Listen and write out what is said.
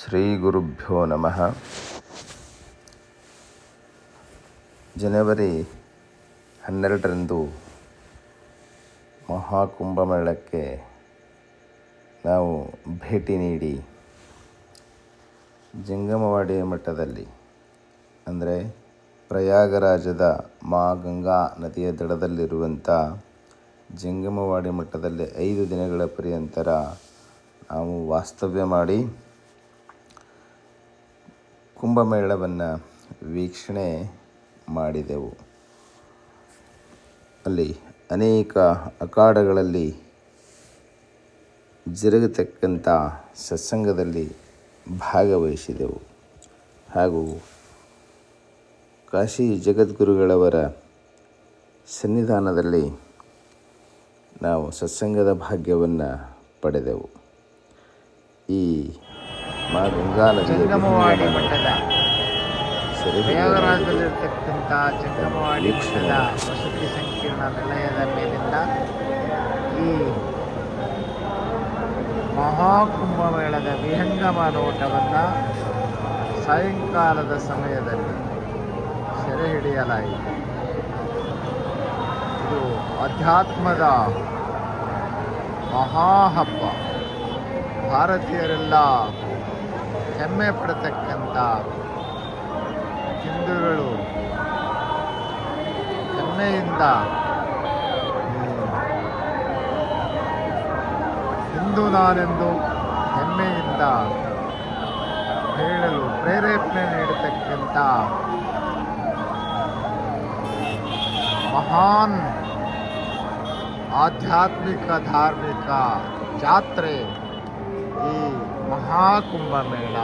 ಶ್ರೀ ಗುರುಭ್ಯೋ ನಮಃ. ಜನವರಿ ಹನ್ನೆರಡರಂದು ಮಹಾಕುಂಭಮೇಳಕ್ಕೆ ನಾವು ಭೇಟಿ ನೀಡಿ ಜಂಗಮವಾಡಿ ಮಠದಲ್ಲಿ, ಅಂದರೆ ಪ್ರಯಾಗರಾಜದ ಮಾ ಗಂಗಾ ನದಿಯ ದಡದಲ್ಲಿರುವಂಥ ಜಂಗಮವಾಡಿ ಮಠದಲ್ಲಿ ಐದು ದಿನಗಳ ಪರ್ಯಂತರ ನಾವು ವಾಸ್ತವ್ಯ ಮಾಡಿ ಕುಂಭಮೇಳವನ್ನು ವೀಕ್ಷಣೆ ಮಾಡಿದೆವು. ಅಲ್ಲಿ ಅನೇಕ ಅಖಾಡಗಳಲ್ಲಿ ಜರುಗತಕ್ಕಂಥ ಸತ್ಸಂಗದಲ್ಲಿ ಭಾಗವಹಿಸಿದೆವು. ಹಾಗೂ ಕಾಶಿ ಜಗದ್ಗುರುಗಳವರ ಸನ್ನಿಧಾನದಲ್ಲಿ ನಾವು ಸತ್ಸಂಗದ ಭಾಗ್ಯವನ್ನು ಪಡೆದೆವು. ಈ ಮಾ ಗಂಗಾ ನದಿಯ ಜಂಗಮವಾಡಿ ಮಠದ ಪ್ರಯಾಗರಾಜದಲ್ಲಿರ್ತಕ್ಕಂಥ ಜಂಗಮವಾಡಿ ಮಠದ ವಸತಿ ಸಂಕೀರ್ಣ ನಿಲಯದ ಮೇಲಿಂದ ಈ ಮಹಾಕುಂಭಮೇಳದ ವಿಹಂಗಮ ನೋಟವನ್ನು ಸಾಯಂಕಾಲದ ಸಮಯದಲ್ಲಿ ಸೆರೆ ಹಿಡಿಯಲಾಯಿತು. ಇದು ಅಧ್ಯಾತ್ಮದ ಮಹಾಹಬ್ಬ. ಭಾರತೀಯರೆಲ್ಲ ಹೆಮ್ಮೆ ಪಡತಕ್ಕಂಥ ಹಿಂದೂಗಳು ಹೆಮ್ಮೆಯಿಂದ ಹಿಂದೂ ನಾನೆಂದು ಹೆಮ್ಮೆಯಿಂದ ಹೇಳಲು ಪ್ರೇರೇಪಣೆ ನೀಡತಕ್ಕಂಥ ಮಹಾನ್ ಆಧ್ಯಾತ್ಮಿಕ, ಧಾರ್ಮಿಕ ಜಾತ್ರೆ ಈ മഹാകുംഭമേള